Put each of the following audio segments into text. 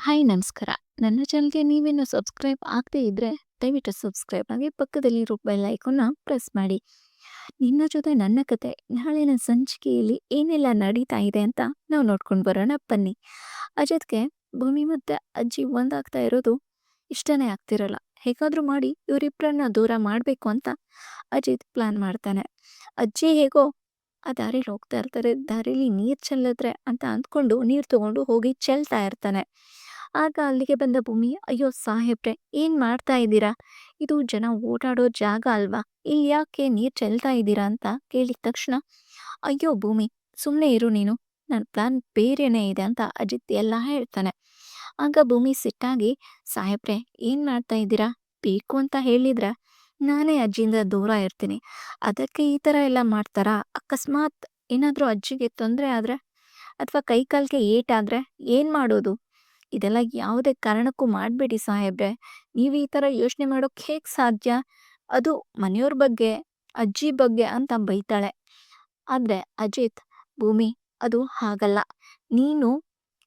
Hi, ನಮಸ್ಕಾರ. ನನ್ನ ಚಾನಲ್‌ಗೆ ನೀವೇನು ಸಬ್ಸ್ಕ್ರೈಬ್ ಆಗದೇ ಇದ್ದರೆ ದಯವಿಟ್ಟು ಸಬ್ಸ್ಕ್ರೈಬ್ ಆಗಿ ಪಕ್ಕದಲ್ಲಿರೋ ಬೆಲ್ ಐಕನ್ನ ಪ್ರೆಸ್ ಮಾಡಿ. ನಿನ್ನ ಜೊತೆ ನನ್ನ ಕತೆ ನಾಳಿನ ಸಂಚಿಕೆಯಲ್ಲಿ ಏನೆಲ್ಲ ನಡೀತಾ ಇದೆ ಅಂತ ನಾವು ನೋಡ್ಕೊಂಡು ಬರೋಣ, ಬನ್ನಿ. ಅಜಿತ್‌ಗೆ ಭೂಮಿ ಮತ್ತು ಅಜ್ಜಿ ಒಂದಾಗ್ತಾ ಇರೋದು ಇಷ್ಟನೇ ಆಗ್ತಿರಲ್ಲ. ಹೇಗಾದರೂ ಮಾಡಿ ಇವರಿಬ್ಬರನ್ನ ದೂರ ಮಾಡಬೇಕು ಅಂತ ಅಜಿತ್ ಪ್ಲಾನ್ ಮಾಡ್ತಾನೆ. ಅಜ್ಜಿ ಹೇಗೋ, ಆ ದಾರಿಲಿ ಹೋಗ್ತಾ ಇರ್ತಾರೆ. ದಾರಿಲಿ ನೀರು ಚೆಲ್ಲಿದ್ರೆ ಅಂತ ಅಂದ್ಕೊಂಡು ನೀರು ತಗೊಂಡು ಹೋಗಿ ಚೆಲ್ತಾ ಇರ್ತಾನೆ. ಆಗ ಅಲ್ಲಿಗೆ ಬಂದ ಭೂಮಿ, ಅಯ್ಯೋ ಸಾಹೇಬ್ರೆ, ಏನ್ ಮಾಡ್ತಾ ಇದ್ದೀರಾ? ಇದು ಜನ ಓಡಾಡೋ ಜಾಗ ಅಲ್ವಾ? ಇಲ್ಲಿ ಯಾಕೆ ನೀರ್ ಚೆಲ್ತಾ ಇದ್ದೀರಾ? ಅಂತ ಕೇಳಿದ ತಕ್ಷಣ, ಅಯ್ಯೋ ಭೂಮಿ ಸುಮ್ಮನೆ ಇರು ನೀನು. ನನ್ನ ಪ್ಲಾನ್ ಬೇರೆನೇ ಇದೆ ಅಂತ ಅಜಿತ್ ಎಲ್ಲ ಹೇಳ್ತಾನೆ. ಆಗ ಭೂಮಿ ಸಿಟ್ಟಾಗಿ, ಸಾಹೇಬ್ರೆ, ಏನ್ ಮಾಡ್ತಾ ಇದ್ದೀರಾ? ಬೇಕು ಅಂತ ಹೇಳಿದ್ರ? ನಾನೇ ಅಜ್ಜಿಯಿಂದ ದೂರ ಇರ್ತೀನಿ. ಅದಕ್ಕೆ ಈ ತರ ಎಲ್ಲ ಮಾಡ್ತಾರಾ? ಅಕಸ್ಮಾತ್ ಏನಾದರೂ ಅಜ್ಜಿಗೆ ತೊಂದರೆ ಆದ್ರೆ, ಅಥವಾ ಕೈ ಕಾಲ್ಗೆ ಏಟಾದ್ರೆ ಏನು ಮಾಡೋದು? ಇದೆಲ್ಲ ಯಾವುದೇ ಕಾರಣಕ್ಕೂ ಮಾಡಬೇಡಿ ಸಾಹೇಬ್ರೆ. ನೀವು ಈ ಥರ ಯೋಚನೆ ಮಾಡೋಕೆ ಹೇಗೆ ಸಾಧ್ಯ? ಅದು ಮನೆಯವ್ರ ಬಗ್ಗೆ, ಅಜ್ಜಿ ಬಗ್ಗೆ ಅಂತ ಬೈತಾಳೆ. ಆದರೆ ಅಜಿತ್, ಭೂಮಿ, ಅದು ಹಾಗಲ್ಲ. ನೀನು,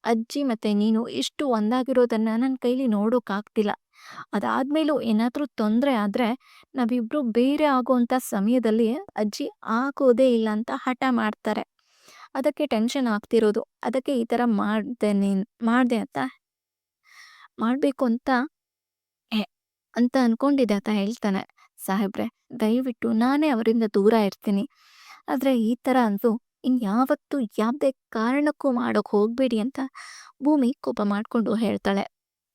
ಅಜ್ಜಿ ಮತ್ತೆ ನೀನು ಇಷ್ಟು ಒಂದಾಗಿರೋದನ್ನ ನನ್ನ ಕೈಲಿ ನೋಡೋಕ್ಕಾಗ್ತಿಲ್ಲ ಅದಾದ್ಮೇಲೂ ಏನಾದರೂ ತೊಂದರೆ ಆದರೆ ನಾವಿಬ್ಬರು ಬೇರೆ ಆಗೋವಂಥ ಸಮಯದಲ್ಲಿ ಅಜ್ಜಿ ಆಗೋದೇ ಇಲ್ಲ ಅಂತ ಹಠ ಮಾಡ್ತಾರೆ. ಅದಕ್ಕೆ ಟೆನ್ಷನ್ ಆಗ್ತಿರೋದು. ಅದಕ್ಕೆ ಈ ಥರ ಮಾಡಿದೆ ನೀನು, ಮಾಡಿದೆ ಅಂತ ಮಾಡಬೇಕು ಅಂತ ಅಂತ ಅನ್ಕೊಂಡಿದ್ದೆ ಅಂತ ಹೇಳ್ತಾನೆ ಸಾಹೇಬ್ರೆ. ದಯವಿಟ್ಟು ನಾನೇ ಅವರಿಂದ ದೂರ ಇರ್ತೀನಿ. ಆದರೆ ಈ ಥರ ಅಂತೂ ಇನ್ಯಾವತ್ತು ಯಾವುದೇ ಕಾರಣಕ್ಕೂ ಮಾಡೋಕೆ ಹೋಗಬೇಡಿ ಅಂತ ಭೂಮಿ ಕೋಪ ಮಾಡಿಕೊಂಡು ಹೇಳ್ತಾಳೆ.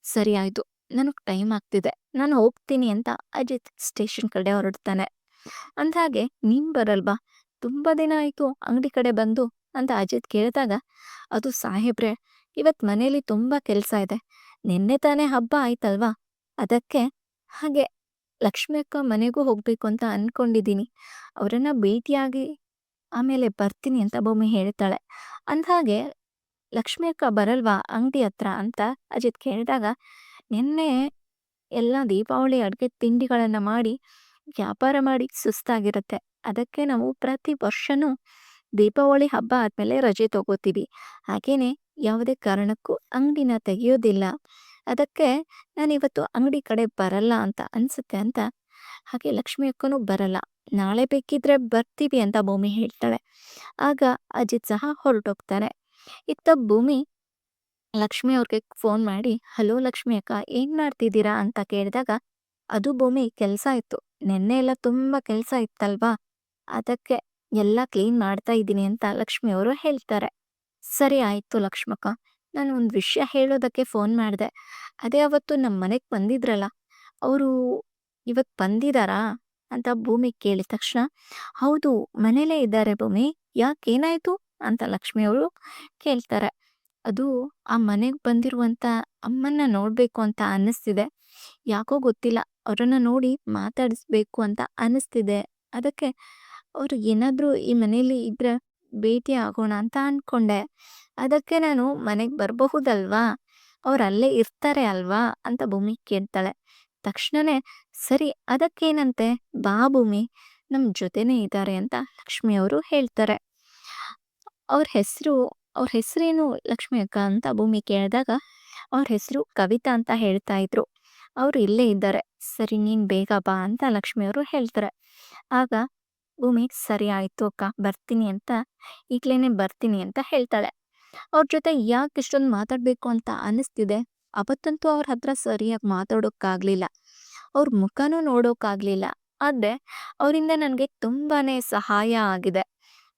ಸರಿ ಆಯಿತು, ನನಗೆ ಟೈಮ್ ಆಗ್ತಿದೆ. ನಾನು ಹೋಗ್ತೀನಿ ಅಂತ ಅಜಿತ್ ಸ್ಟೇಷನ್ ಕಡೆ ಹೊರಡ್ತಾನೆ. ಅಂದಹಾಗೆ ನೀನು ಬರಲ್ವಾ? ತುಂಬ ದಿನ ಆಯಿತು ಅಂಗಡಿ ಕಡೆ ಬಂದು ಅಂತ ಅಜಿತ್ ಕೇಳಿದಾಗ, ಅದು ಸಾಹೇಬ್ರೆ ಇವತ್ತು ಮನೆಯಲ್ಲಿ ತುಂಬ ಕೆಲಸ ಇದೆ. ನಿನ್ನೆ ತಾನೇ ಹಬ್ಬ ಆಯ್ತಲ್ವಾ? ಅದಕ್ಕೆ ಹಾಗೆ ಲಕ್ಷ್ಮಿ ಅಕ್ಕ ಮನೆಗೂ ಹೋಗ್ಬೇಕು ಅಂತ ಅನ್ಕೊಂಡಿದ್ದೀನಿ. ಅವರನ್ನ ಭೇಟಿಯಾಗಿ ಆಮೇಲೆ ಬರ್ತೀನಿ ಅಂತ ಭೂಮಿ ಹೇಳ್ತಾಳೆ. ಅಂದಹಾಗೆ, ಲಕ್ಷ್ಮಿ ಅಕ್ಕ ಬರಲ್ವಾ ಅಂಗಡಿ ಹತ್ರ? ಅಂತ ಅಜಿತ್ ಕೇಳಿದಾಗ, ನಿನ್ನೆ ಎಲ್ಲ ದೀಪಾವಳಿ ಅಡುಗೆ ತಿಂಡಿಗಳನ್ನು ಮಾಡಿ ವ್ಯಾಪಾರ ಮಾಡಿ ಸುಸ್ತಾಗಿರುತ್ತೆ. ಅದಕ್ಕೆ ನಾವು ಪ್ರತಿ ವರ್ಷನೂ ದೀಪಾವಳಿ ಹಬ್ಬ ಆದಮೇಲೆ ರಜೆ ತಗೋತೀವಿ. ಹಾಗೇನೆ ಯಾವುದೇ ಕಾರಣಕ್ಕೂ ಅಂಗಡಿನ ತೆಗೆಯೋದಿಲ್ಲ. ಅದಕ್ಕೆ ನಾನಿವತ್ತು ಅಂಗಡಿ ಕಡೆ ಬರಲ್ಲ ಅಂತ ಅನ್ಸುತ್ತೆ ಅಂತ. ಹಾಗೆ ಲಕ್ಷ್ಮಿ ಅಕ್ಕನೂ ಬರಲ್ಲ. ನಾಳೆ ಬೇಕಿದ್ರೆ ಬರ್ತೀವಿ ಅಂತ ಭೂಮಿ ಹೇಳ್ತಾಳೆ. ಆಗ ಅಜಿತ್ ಸಹ ಹೊರಟೋಗ್ತಾರೆ ಇತ್ತ ಭೂಮಿ ಲಕ್ಷ್ಮಿ ಅವ್ರಿಗೆ ಫೋನ್ ಮಾಡಿ, ಹಲೋ ಲಕ್ಷ್ಮಿ ಅಕ್ಕ, ಏನ್ ಮಾಡ್ತಿದ್ದೀರಾ? ಅಂತ ಕೇಳಿದಾಗ, ಅದು ಭೂಮಿ ಕೆಲಸ ಇತ್ತು. ನಿನ್ನೆ ಎಲ್ಲ ತುಂಬಾ ಕೆಲಸ ಇತ್ತಲ್ವಾ? ಅದಕ್ಕೆ ಎಲ್ಲ ಕ್ಲೀನ್ ಮಾಡ್ತಾ ಇದ್ದೀನಿ ಅಂತ ಲಕ್ಷ್ಮಿ ಅವರು ಹೇಳ್ತಾರೆ. ಸರಿ ಆಯಿತು ಲಕ್ಷ್ಮಕ್ಕ, ನಾನು ಒಂದು ವಿಷಯ ಹೇಳೋದಕ್ಕೆ ಫೋನ್ ಮಾಡಿದೆ. ಅದೇ ಅವತ್ತು ನಮ್ಮ ಮನೆಗೆ ಬಂದಿದ್ರಲ್ಲ, ಅವರು ಇವತ್ತು ಬಂದಿದ್ದಾರಾ ಅಂತ ಭೂಮಿ ಕೇಳಿದ ತಕ್ಷಣ, ಹೌದು, ಮನೇಲೇ ಇದ್ದಾರೆ ಭೂಮಿ, ಯಾಕೇನಾಯಿತು? ಅಂತ ಲಕ್ಷ್ಮಿ ಅವರು ಕೇಳ್ತಾರೆ. ಅದು ಆ ಮನೆಗೆ ಬಂದಿರುವಂಥ ಅಮ್ಮನ್ನ ನೋಡಬೇಕು ಅಂತ ಅನ್ನಿಸ್ತಿದೆ. ಯಾಕೋ ಗೊತ್ತಿಲ್ಲ, ಅವರನ್ನು ನೋಡಿ ಮಾತಾಡಿಸ್ಬೇಕು ಅಂತ ಅನ್ನಿಸ್ತಿದೆ. ಅದಕ್ಕೆ ಅವರು ಏನಾದರೂ ಈ ಮನೇಲಿ ಇದ್ರೆ ಭೇಟಿ ಆಗೋಣ ಅಂತ ಅಂದ್ಕೊಂಡೆ ಅದಕ್ಕೆ ನಾನು ಮನೆಗೆ ಬರಬಹುದಲ್ವಾ? ಅವ್ರು ಅಲ್ಲೇ ಇರ್ತಾರೆ ಅಲ್ವಾ? ಅಂತ ಭೂಮಿ ಕೇಳ್ತಾಳೆ. ತಕ್ಷಣನೇ, ಸರಿ, ಅದಕ್ಕೇನಂತೆ? ಬಾ ಭೂಮಿ. ನಮ್ಮ ಜೊತೆನೇ ಇದ್ದಾರೆ ಅಂತ ಲಕ್ಷ್ಮಿ ಅವರು ಹೇಳ್ತಾರೆ. ಅವ್ರ ಹೆಸರು, ಅವ್ರ ಹೆಸರೇನು ಲಕ್ಷ್ಮಿ ಅಕ್ಕ ಅಂತ ಭೂಮಿ ಕೇಳಿದಾಗ ಅವ್ರ ಹೆಸರು ಕವಿತಾ ಅಂತ ಹೇಳ್ತಾ ಇದ್ರು. ಅವರು ಇಲ್ಲೇ ಇದ್ದಾರೆ. ಸರಿ, ನೀನು ಬೇಗ ಬಾ ಅಂತ ಲಕ್ಷ್ಮಿ ಅವರು ಹೇಳ್ತಾರೆ. ಆಗ ಭೂಮಿ ಸರಿ ಆಯ್ತು ಅಕ್ಕ, ಬರ್ತೀನಿ ಅಂತ, ಈಗ್ಲೇನೆ ಬರ್ತೀನಿ ಅಂತ ಹೇಳ್ತಾಳೆ. ಅವ್ರ ಜೊತೆ ಯಾಕೆ ಇಷ್ಟೊಂದು ಮಾತಾಡ್ಬೇಕು ಅಂತ ಅನಿಸ್ತಿದೆ ಅವತ್ತಂತೂ ಅವ್ರ ಹತ್ರ ಸರಿಯಾಗಿ ಮಾತಾಡೋಕ್ಕಾಗ್ಲಿಲ್ಲ. ಅವ್ರ ಮುಖನೂ ನೋಡೋಕ್ಕಾಗ್ಲಿಲ್ಲ. ಆದರೆ ಅವರಿಂದ ನನಗೆ ತುಂಬಾನೇ ಸಹಾಯ ಆಗಿದೆ.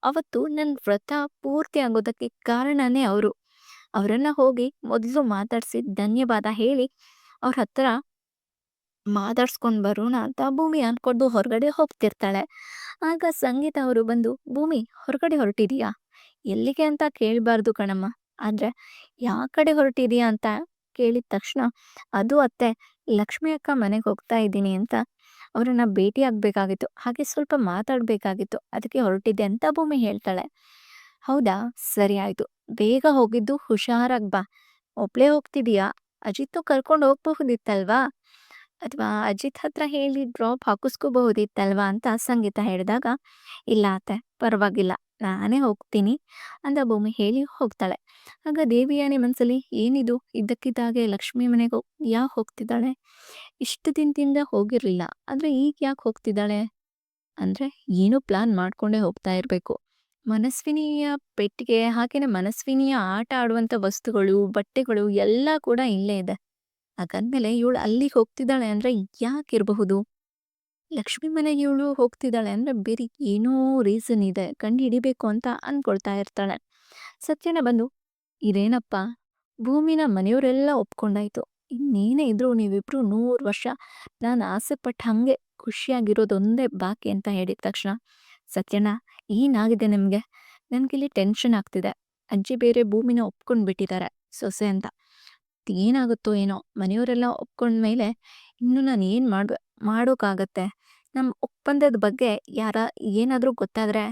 ಅವತ್ತು ನನ್ನ ವ್ರತ ಪೂರ್ತಿ ಆಗೋದಕ್ಕೆ ಕಾರಣನೇ ಅವರು. ಅವರನ್ನ ಹೋಗಿ ಮೊದಲು ಮಾತಾಡಿಸಿ ಧನ್ಯವಾದ ಹೇಳಿ ಅವ್ರ ಹತ್ರ ಮಾತಾಡ್ಸ್ಕೊಂಡು ಬರೋಣ ಅಂತ ಭೂಮಿ ಅನ್ಕೊಂಡು ಹೊರಗಡೆ ಹೋಗ್ತಿರ್ತಾಳೆ. ಆಗ ಸಂಗೀತ ಅವರು ಬಂದು, ಭೂಮಿ, ಹೊರಗಡೆ ಹೊರಟಿದೀಯಾ? ಎಲ್ಲಿಗೆ ಅಂತ ಕೇಳಬಾರ್ದು ಕಣಮ್ಮ. ಆದರೆ ಯಾವ ಕಡೆ ಹೊರಟಿದೀಯಾ ಅಂತ ಕೇಳಿದ ತಕ್ಷಣ, ಅದು ಅತ್ತೆ, ಲಕ್ಷ್ಮಿ ಅಕ್ಕ ಮನೆಗೆ ಹೋಗ್ತಾ ಇದ್ದೀನಿ ಅಂತ ಅವರನ್ನ ಭೇಟಿ ಆಗ್ಬೇಕಾಗಿತ್ತು. ಹಾಗೆ ಸ್ವಲ್ಪ ಮಾತಾಡಬೇಕಾಗಿತ್ತು. ಅದಕ್ಕೆ ಹೊರಟಿದ್ದೆ ಅಂತ ಭೂಮಿ ಹೇಳ್ತಾಳೆ. ಹೌದಾ? ಸರಿ ಆಯಿತು. ಬೇಗ ಹೋಗಿದ್ದು ಹುಷಾರಾಗಿ ಬಾ. ಒಬ್ಳೇ ಹೋಗ್ತಿದೀಯಾ? ಅಜಿತ್ತು ಕರ್ಕೊಂಡು ಹೋಗ್ಬಹುದಿತ್ತಲ್ವಾ? ಅಥವಾ ಅಜಿತ್ ಹತ್ರ ಹೇಳಿ ಡ್ರಾಪ್ ಹಾಕಿಸ್ಕೋಬಹುದಿತ್ತಲ್ವಾ ಅಂತ ಸಂಗೀತ ಹೇಳಿದಾಗ, ಇಲ್ಲ ಅತ್ತೆ, ಪರವಾಗಿಲ್ಲ, ನಾನೇ ಹೋಗ್ತೀನಿ ಅಂತ ಭೂಮಿ ಹೇಳಿ ಹೋಗ್ತಾಳೆ. ಆಗ ದೇವಿಯಾನೆ ಮನಸ್ಸಲ್ಲಿ ಏನಿದು? ಇದ್ದಕ್ಕಿದ್ದಾಗೆ ಲಕ್ಷ್ಮಿ ಮನೆಗೆ, ಯಾಕೆ ಹೋಗ್ತಿದ್ದಾಳೆ? ಇಷ್ಟು ದಿನದಿಂದ ಹೋಗಿರಲಿಲ್ಲ, ಆದರೆ ಈಗ ಯಾಕೆ ಹೋಗ್ತಿದ್ದಾಳೆ? ಅಂದರೆ ಏನೋ ಪ್ಲಾನ್ ಮಾಡಿಕೊಂಡೇ ಹೋಗ್ತಾ ಇರಬೇಕು. ಮನಸ್ವಿನಿಯ ಪೆಟ್ಟಿಗೆ ಹಾಗೇನೆ ಮನಸ್ವಿನಿಯ ಆಟ ಆಡುವಂಥ ವಸ್ತುಗಳು, ಬಟ್ಟೆಗಳು ಎಲ್ಲ ಕೂಡ ಇಲ್ಲೇ ಇದೆ. ಹಾಗಂದ್ಮೇಲೆ ಇವಳು ಅಲ್ಲಿಗೆ ಹೋಗ್ತಿದ್ದಾಳೆ ಅಂದರೆ ಯಾಕಿರಬಹುದು ಲಕ್ಷ್ಮಿ ಮನೆಗೆ ಇವಳು ಹೋಗ್ತಿದ್ದಾಳೆ ಅಂದರೆ ಬೇರೆ ಏನೋ ರೀಸನ್ ಇದೆ ಕಂಡು ಹಿಡಿಬೇಕು ಅಂತ ಅಂದ್ಕೊಳ್ತಾ ಇರ್ತಾಳೆ. ಸತ್ಯನ ಬಂದು ಇದೇನಪ್ಪ ಭೂಮಿನ ಮನೆಯವರೆಲ್ಲ ಒಪ್ಕೊಂಡಾಯ್ತು. ಇನ್ನೇನೇ ಇದ್ರು ನೀವಿಬ್ರು ನೂರು ವರ್ಷ ನಾನು ಆಸೆ ಪಟ್ಟ ಹಾಗೆ ಖುಷಿಯಾಗಿರೋದೊಂದೇ ಬಾಕಿ ಅಂತ ಹೇಳಿದ ತಕ್ಷಣ, ಸತ್ಯಣ್ಣ, ಏನಾಗಿದೆ ನಿಮಗೆ? ನನಗಿಲ್ಲಿ ಟೆನ್ಷನ್ ಆಗ್ತಿದೆ. ಅಜ್ಜಿ ಬೇರೆ ಭೂಮಿನ ಒಪ್ಕೊಂಡು ಬಿಟ್ಟಿದ್ದಾರೆ ಸೊಸೆ ಅಂತ. ಏನಾಗುತ್ತೋ ಏನೋ ಮನೆಯವರೆಲ್ಲ ಒಪ್ಕೊಂಡ್ಮೇಲೆ ಇನ್ನು ನಾನು ಏನು ಮಾಡ ಮಾಡೋಕ್ಕಾಗತ್ತೆ ನಮ್ಮ ಒಪ್ಪಂದದ ಬಗ್ಗೆ ಯಾರ, ಏನಾದರೂ ಗೊತ್ತಾದರೆ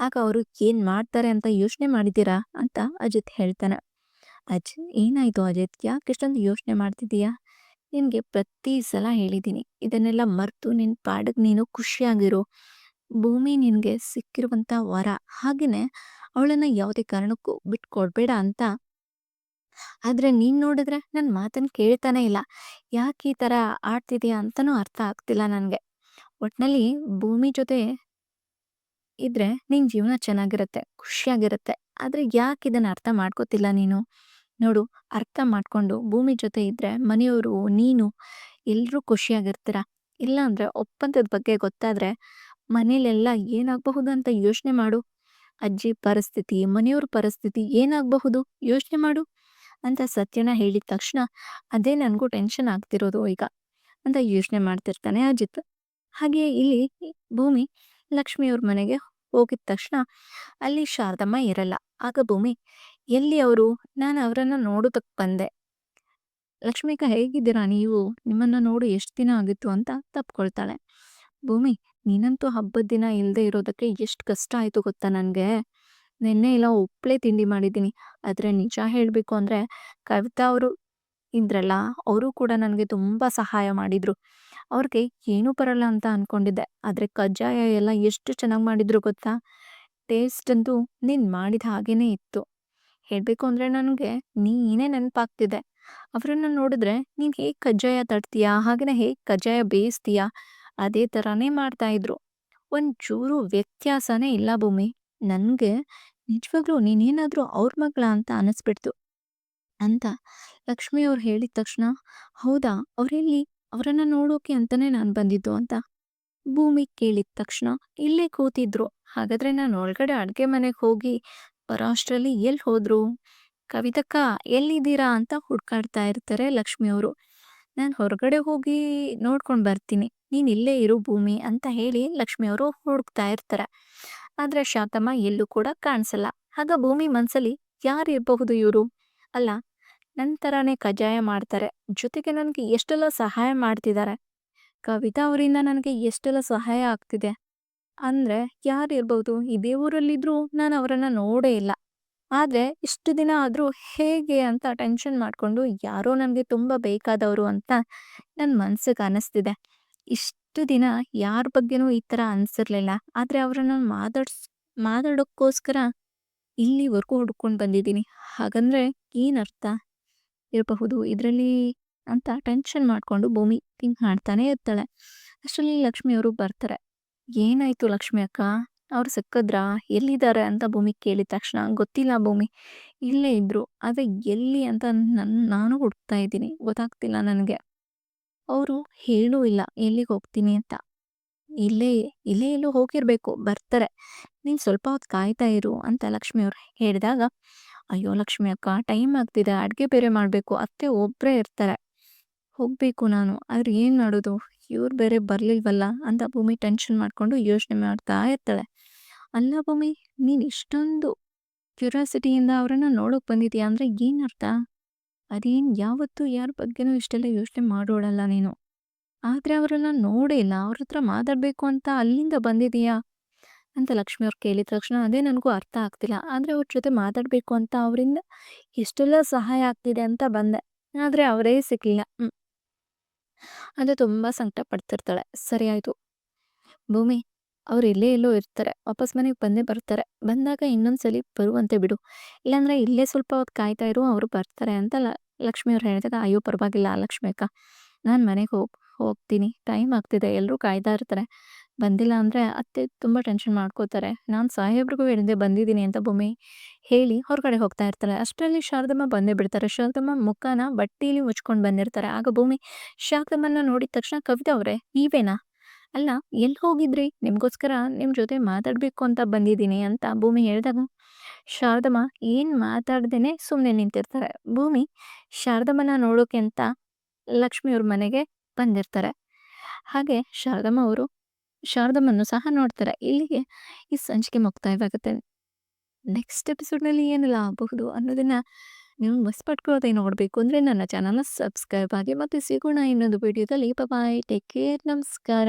ಆಗ ಅವರು ಏನು ಮಾಡ್ತಾರೆ ಅಂತ ಯೋಚನೆ ಮಾಡಿದ್ದೀರಾ ಅಂತ ಅಜಿತ್ ಹೇಳ್ತಾನೆ. ಅಜ್, ಏನಾಯಿತು ಅಜಿತ್? ಯಾಕೆ ಇಷ್ಟೊಂದು ಯೋಚನೆ ಮಾಡ್ತಿದ್ದೀಯಾ? ನಿನಗೆ ಪ್ರತಿ ಸಲ ಹೇಳಿದ್ದೀನಿ, ಇದನ್ನೆಲ್ಲ ಮರೆತು ನಿನ್ನ ಪಾಡಿಗೆ ನೀನು ಖುಷಿಯಾಗಿರು. ಭೂಮಿ ನಿನಗೆ ಸಿಕ್ಕಿರುವಂಥ ವರ. ಹಾಗೆಯೇ ಅವಳನ್ನು ಯಾವುದೇ ಕಾರಣಕ್ಕೂ ಬಿಟ್ಕೊಡ್ಬೇಡ ಅಂತ ಆದರೆ ನೀನು ನೋಡಿದ್ರೆ ನನ್ನ ಮಾತನ್ನು ಕೇಳ್ತಾನೆ ಇಲ್ಲ. ಯಾಕೆ ಈ ಥರ ಆಡ್ತಿದ್ಯಾ ಅಂತನೂ ಅರ್ಥ ಆಗ್ತಿಲ್ಲ ನನಗೆ. ಒಟ್ನಲ್ಲಿ ಭೂಮಿ ಜೊತೆ ಇದ್ರೆ ನಿನ್ನ ಜೀವನ ಚೆನ್ನಾಗಿರುತ್ತೆ, ಖುಷಿಯಾಗಿರುತ್ತೆ. ಆದ್ರೆ ಯಾಕೆ ಇದನ್ನ ಅರ್ಥ ಮಾಡ್ಕೋತಿಲ್ಲ ನೀನು? ನೋಡು, ಅರ್ಥ ಮಾಡ್ಕೊಂಡು ಭೂಮಿ ಜೊತೆ ಇದ್ರೆ ಮನೆಯವರು, ನೀನು ಎಲ್ಲರೂ ಖುಷಿಯಾಗಿರ್ತೀರ? ಇಲ್ಲ ಅಂದ್ರೆ ಒಪ್ಪಂದದ ಬಗ್ಗೆ ಗೊತ್ತಾದ್ರೆ ಮನೇಲೆಲ್ಲ ಏನಾಗಬಹುದು ಅಂತ ಯೋಚನೆ ಮಾಡು. ಅಜ್ಜಿ ಪರಿಸ್ಥಿತಿ, ಮನೆಯವ್ರ ಪರಿಸ್ಥಿತಿ ಏನಾಗಬಹುದು ಯೋಚನೆ ಮಾಡು. ಅಂತ ಸತ್ಯನ ಹೇಳಿದ ತಕ್ಷಣ ಅದೇ ನನಗೂ ಟೆನ್ಷನ್ ಆಗ್ತಿರೋದು ಈಗ ಅಂತ ಯೋಚನೆ ಮಾಡ್ತಿರ್ತಾನೆ ಅಜಿತ್. ಹಾಗೆ ಇಲ್ಲಿ ಭೂಮಿ ಲಕ್ಷ್ಮಿಯವ್ರ ಮನೆಗೆ ಹೋಗಿದ ತಕ್ಷಣ ಅಲ್ಲಿ ಶಾರದಮ್ಮ ಇರಲ್ಲ. ಆಗ ಭೂಮಿ, ಎಲ್ಲಿ ಅವರು? ನಾನು ಅವರನ್ನ ನೋಡೋದಕ್ಕೆ ಬಂದೆ. ಲಕ್ಷ್ಮಿಕ, ಹೇಗಿದ್ದೀರಾ ನೀವು? ನಿಮ್ಮನ್ನ ನೋಡಿ ಎಷ್ಟು ದಿನ ಆಗಿತ್ತು ಅಂತ ತಪ್ಕೊಳ್ತಾಳೆ. ಭೂಮಿ, ನೀನಂತೂ ಹಬ್ಬದ ದಿನ ಇಲ್ಲದೆ ಇರೋದಕ್ಕೆ ಎಷ್ಟು ಕಷ್ಟ ಆಯಿತು ಗೊತ್ತಾ ನನಗೆ? ನಿನ್ನೆ ಇಲ್ಲ ಉಪ್ಪಳೆ ತಿಂಡಿ ಮಾಡಿದ್ದೀನಿ. ಆದರೆ ನಿಜ ಹೇಳಬೇಕು ಅಂದರೆ ಕವಿತಾ ಅವರು ಇದ್ರಲ್ಲ, ಅವರು ಕೂಡ ನನಗೆ ತುಂಬ ಸಹಾಯ ಮಾಡಿದರು. ಅವ್ರಿಗೆ ಏನೂ ಬರಲ್ಲ ಅಂತ ಅಂದ್ಕೊಂಡಿದ್ದೆ ಆದರೆ ಕಜ್ಜಾಯ ಎಲ್ಲ ಎಷ್ಟು ಚೆನ್ನಾಗಿ ಮಾಡಿದ್ರು ಗೊತ್ತಾ? ಟೇಸ್ಟ್ ಅಂತೂ ನೀನು ಮಾಡಿದ ಹಾಗೇ ಇತ್ತು. ಹೇಳಬೇಕು ಅಂದರೆ ನನಗೆ ನೀನೇ ನೆನಪಾಗ್ತಿದೆ. ಅವರನ್ನು ನೋಡಿದ್ರೆ ನೀನು ಹೇಗೆ ಕಜ್ಜಾಯ ತಡ್ತೀಯಾ ಹಾಗೆಯೇ ಹೇಗೆ ಕಜ್ಜಾಯ ಬೇಯಿಸ್ತೀಯಾ? ಅದೇ ಥರನೇ ಮಾಡ್ತಾಯಿದ್ರು ಒಂಚೂರು ವ್ಯತ್ಯಾಸನೇ ಇಲ್ಲ ಭೂಮಿ. ನನಗೆ ನಿಜವಾಗ್ಲೂ ನೀನೇನಾದರೂ ಅವ್ರ ಮಗಳ ಅಂತ ಅನಿಸ್ಬಿಡ್ತು ಅಂತ ಲಕ್ಷ್ಮಿ ಅವ್ರು ಹೇಳಿದ ತಕ್ಷಣ, ಹೌದಾ, ಅವರೆಲ್ಲಿ? ಅವರನ್ನು ನೋಡೋಕೆ ಅಂತಾನೆ ನಾನು ಬಂದಿದ್ದು ಅಂತ ಭೂಮಿ ಕೇಳಿದ ತಕ್ಷಣ ಇಲ್ಲೇ ಕೂತಿದ್ರು. ಹಾಗಾದ್ರೆ ನಾನು ಒಳಗಡೆ ಅಡುಗೆ ಮನೆಗೆ ಹೋಗಿ ಬರೋ ಅಷ್ಟರಲ್ಲಿ ಎಲ್ಲಿ ಹೋದ್ರು? ಕವಿತಕ್ಕ, ಎಲ್ಲಿದ್ದೀರಾ ಅಂತ ಹುಡ್ಕಾಡ್ತಾ ಇರ್ತಾರೆ ಲಕ್ಷ್ಮಿಯವರು ನಾನು ಹೊರಗಡೆ ಹೋಗಿ ನೋಡ್ಕೊಂಡು ಬರ್ತೀನಿ. ನೀನು ಇಲ್ಲೇ ಇರು ಭೂಮಿ ಅಂತ ಹೇಳಿ ಲಕ್ಷ್ಮಿಯವರು ಹುಡುಕ್ತಾ ಇರ್ತಾರೆ. ಆದರೆ ಶಾತಮ್ಮ ಎಲ್ಲೂ ಕೂಡ ಕಾಣಿಸಲ್ಲ. ಆಗ ಭೂಮಿ ಮನಸ್ಸಲ್ಲಿ ಯಾರು ಇರಬಹುದು ಇವರು? ಅಲ್ಲ ನನ್ನ ಥರನೇ ಕಜ್ಜಾಯ ಮಾಡ್ತಾರೆ. ಜೊತೆಗೆ ನನಗೆ ಎಷ್ಟೆಲ್ಲ ಸಹಾಯ ಮಾಡ್ತಿದ್ದಾರೆ ಕವಿತಾ ಅವರಿಂದ ನನಗೆ ಎಷ್ಟೆಲ್ಲ ಸಹಾಯ ಆಗ್ತಿದೆ? ಅಂದರೆ ಯಾರು ಇರ್ಬೋದು ಇದೇ ಊರಲ್ಲಿದ್ದರೂ ನಾನು ಅವರನ್ನು ನೋಡೇ ಇಲ್ಲ. ಆದರೆ ಇಷ್ಟು ದಿನ ಆದರೂ ಹೇಗೆ ಅಂತ ಟೆನ್ಷನ್ ಮಾಡಿಕೊಂಡು ಯಾರೋ ನನಗೆ ತುಂಬ ಬೇಕಾದವರು ಅಂತ ನನ್ನ ಮನಸ್ಸಿಗೆ ಅನಿಸ್ತಿದೆ. ಇಷ್ಟು ದಿನ ಯಾರ ಬಗ್ಗೆನೂ ಈ ಥರ ಅನಿಸಿರ್ಲಿಲ್ಲ. ಆದರೆ ಅವರನ್ನು ಮಾತಾಡ್ಸ್, ಮಾತಾಡೋಕ್ಕೋಸ್ಕರ ಇಲ್ಲಿವರೆಗೂ ಹುಡ್ಕೊಂಡು ಬಂದಿದ್ದೀನಿ. ಹಾಗಂದ್ರೆ ಏನರ್ಥ ಇರಬಹುದು? ಇದರಲ್ಲಿ ಅಂತ ಟೆನ್ಷನ್ ಮಾಡಿಕೊಂಡು ಭೂಮಿ ಥಿಂಕ್ ಮಾಡ್ತಾನೆ ಇರ್ತಾಳೆ. ಅಷ್ಟರಲ್ಲಿ ಲಕ್ಷ್ಮಿ ಅವರು ಬರ್ತಾರೆ. ಏನಾಯ್ತು ಲಕ್ಷ್ಮಿ ಅಕ್ಕ? ಅವ್ರು ಸಿಕ್ಕಿದ್ರಾ? ಎಲ್ಲಿದ್ದಾರೆ ಅಂತ ಭೂಮಿ ಕೇಳಿದ ತಕ್ಷಣ. ಗೊತ್ತಿಲ್ಲ ಭೂಮಿ. ಇಲ್ಲೇ ಇದ್ರು. ಆದರೆ ಎಲ್ಲಿ ಅಂತ ನನ್ನ ನಾನು ಹುಡುಕ್ತಾ ಇದ್ದೀನಿ. ಗೊತ್ತಾಗ್ತಿಲ್ಲ ನನಗೆ. ಅವರು ಹೇಳೂ ಇಲ್ಲ, ಎಲ್ಲಿಗೆ ಹೋಗ್ತೀನಿ ಅಂತ. ಇಲ್ಲೇ ಇಲ್ಲೇ ಎಲ್ಲೂ ಹೋಗಿರ್ಬೇಕು, ಬರ್ತಾರೆ. ನೀನು ಸ್ವಲ್ಪ ಹೊತ್ತು ಕಾಯ್ತಾ ಇರು ಅಂತ ಲಕ್ಷ್ಮಿ ಅವ್ರು ಹೇಳಿದಾಗ, ಅಯ್ಯೋ ಲಕ್ಷ್ಮಿ ಅಕ್ಕ, ಟೈಮ್ ಆಗ್ತಿದೆ, ಅಡುಗೆ ಬೇರೆ ಮಾಡಬೇಕು, ಅತ್ತೆ ಒಬ್ಬರೇ ಇರ್ತಾರೆ. ಹೋಗಬೇಕು ನಾನು, ಆದ್ರೆ ಏನು ಮಾಡೋದು? ಇವ್ರು ಬೇರೆ ಬರಲಿಲ್ವಲ್ಲ ಅಂತ ಭೂಮಿ ಟೆನ್ಷನ್ ಮಾಡಿಕೊಂಡು ಯೋಚನೆ ಮಾಡ್ತಾ ಇರ್ತಾಳೆ. ಅಲ್ಲ ಭೂಮಿ, ನೀನು ಇಷ್ಟೊಂದು ಕ್ಯೂರಿಯಾಸಿಟಿಯಿಂದ ಅವರನ್ನು ನೋಡೋಕೆ ಬಂದಿದ್ಯಾ ಅಂದರೆ ಏನರ್ಥ ಅದೇನು ಯಾವತ್ತೂ ಯಾರ ಬಗ್ಗೆನೂ ಇಷ್ಟೆಲ್ಲ ಯೋಚನೆ ಮಾಡೋಳಲ್ಲ ನೀನು. ಆದರೆ ಅವರನ್ನ ನೋಡೇ ಇಲ್ಲ, ಅವ್ರ ಹತ್ರ ಮಾತಾಡಬೇಕು ಅಂತ ಅಲ್ಲಿಂದ ಬಂದಿದೀಯಾ? ಅಂತ ಲಕ್ಷ್ಮಿ ಅವ್ರು ಕೇಳಿದ ತಕ್ಷಣ ಅದೇ ನನಗೂ ಅರ್ಥ ಆಗ್ತಿಲ್ಲ. ಆದರೆ ಅವ್ರ ಜೊತೆ ಮಾತಾಡಬೇಕು ಅಂತ ಅವರಿಂದ ಎಷ್ಟೆಲ್ಲ ಸಹಾಯ ಆಗ್ತಿದೆ ಅಂತ ಬಂದೆ. ಆದರೆ ಅವರೇ ಸಿಗಲಿಲ್ಲ ಅದು ತುಂಬ ಸಂಕಟ ಪಡ್ತಿರ್ತಾಳೆ ಸರಿ ಆಯಿತು. ಭೂಮಿ ಅವ್ರು ಎಲ್ಲೇ ಎಲ್ಲೋ ಇರ್ತಾರೆ, ವಾಪಸ್ ಮನೆಗೆ ಬಂದೇ ಬರ್ತಾರೆ. ಬಂದಾಗ ಇನ್ನೊಂದ್ಸಲಿ ಬರುವಂತೆ ಬಿಡು. ಇಲ್ಲಾಂದ್ರೆ ಇಲ್ಲೇ ಸ್ವಲ್ಪ ಹೊತ್ತು ಕಾಯ್ತಾ ಇರು, ಅವರು ಬರ್ತಾರೆ ಅಂತ ಲಕ್ಷ್ಮಿ ಅವ್ರು ಹೇಳಿದಾಗ ಅಯ್ಯೋ ಪರವಾಗಿಲ್ಲ ಲಕ್ಷ್ಮಿ ಅಕ್ಕ, ನಾನು ಮನೆಗೆ ಹೋಗ್, ಹೋಗ್ತೀನಿ. ಟೈಮ್ ಆಗ್ತಿದೆ ಎಲ್ಲರೂ ಕಾಯ್ತಾ ಇರ್ತಾರೆ. ಬಂದಿಲ್ಲ ಅಂದರೆ ಅತ್ತೆ ತುಂಬ ಟೆನ್ಷನ್ ಮಾಡ್ಕೋತಾರೆ. ನಾನು ಸಾಹೇಬ್ರಿಗೂ ಹೇಳಿದೆ ಬಂದಿದ್ದೀನಿ ಅಂತ ಭೂಮಿ ಹೇಳಿ ಹೊರಗಡೆ ಹೋಗ್ತಾ ಇರ್ತಾರೆ ಅಷ್ಟರಲ್ಲಿ ಶಾರದಮ್ಮ ಬಂದೇ ಬಿಡ್ತಾರೆ. ಶಾರದಮ್ಮ ಮುಖನ ಬಟ್ಟೀಲಿ ಮುಚ್ಕೊಂಡು ಬಂದಿರ್ತಾರೆ. ಆಗ ಭೂಮಿ ಶಾರದಮ್ಮನ ನೋಡಿದ ತಕ್ಷಣ ಕವಿತಾ ಅವರೇ, ನೀವೇನಾ? ಅಲ್ಲ, ಎಲ್ಲಿ ಹೋಗಿದ್ರಿ? ನಿಮಗೋಸ್ಕರ ನಿಮ್ಮ ಜೊತೆ ಮಾತಾಡಬೇಕು ಅಂತ ಬಂದಿದ್ದೀನಿ ಅಂತ ಭೂಮಿ ಹೇಳಿದಾಗ, ಶಾರದಮ್ಮ ಏನು ಮಾತಾಡ್ದೇನೆ ಸುಮ್ಮನೆ ನಿಂತಿರ್ತಾರೆ. ಭೂಮಿ ಶಾರದಮ್ಮನ ನೋಡೋಕೆ ಅಂತ ಲಕ್ಷ್ಮಿಯವ್ರ ಮನೆಗೆ ಬಂದಿರ್ತಾರೆ. ಹಾಗೆ ಶಾರದಮ್ಮ ಅವರು ಶಾರದಮ್ಮನ್ನು ಸಹ ನೋಡ್ತಾರೆ. ಇಲ್ಲಿಗೆ ಈ ಸಂಚಿಕೆ ಮುಕ್ತಾಯವಾಗುತ್ತೆ. ನೆಕ್ಸ್ಟ್ ಎಪಿಸೋಡ್ನಲ್ಲಿ ಏನೆಲ್ಲ ಆಗಬಹುದು ಅನ್ನೋದನ್ನ ನೀವು ಮಿಸ್ ಪಟ್ಕೊಳ್ಳೋದೇ ನೋಡಬೇಕು ಅಂದರೆ ನನ್ನ ಚಾನಲ್ನ ಸಬ್ಸ್ಕ್ರೈಬ್ ಆಗಿ ಮತ್ತು ಸಿಗೋಣ ಇನ್ನೊಂದು ವಿಡಿಯೋದಲ್ಲಿ. Bye take care. ನಮಸ್ಕಾರ.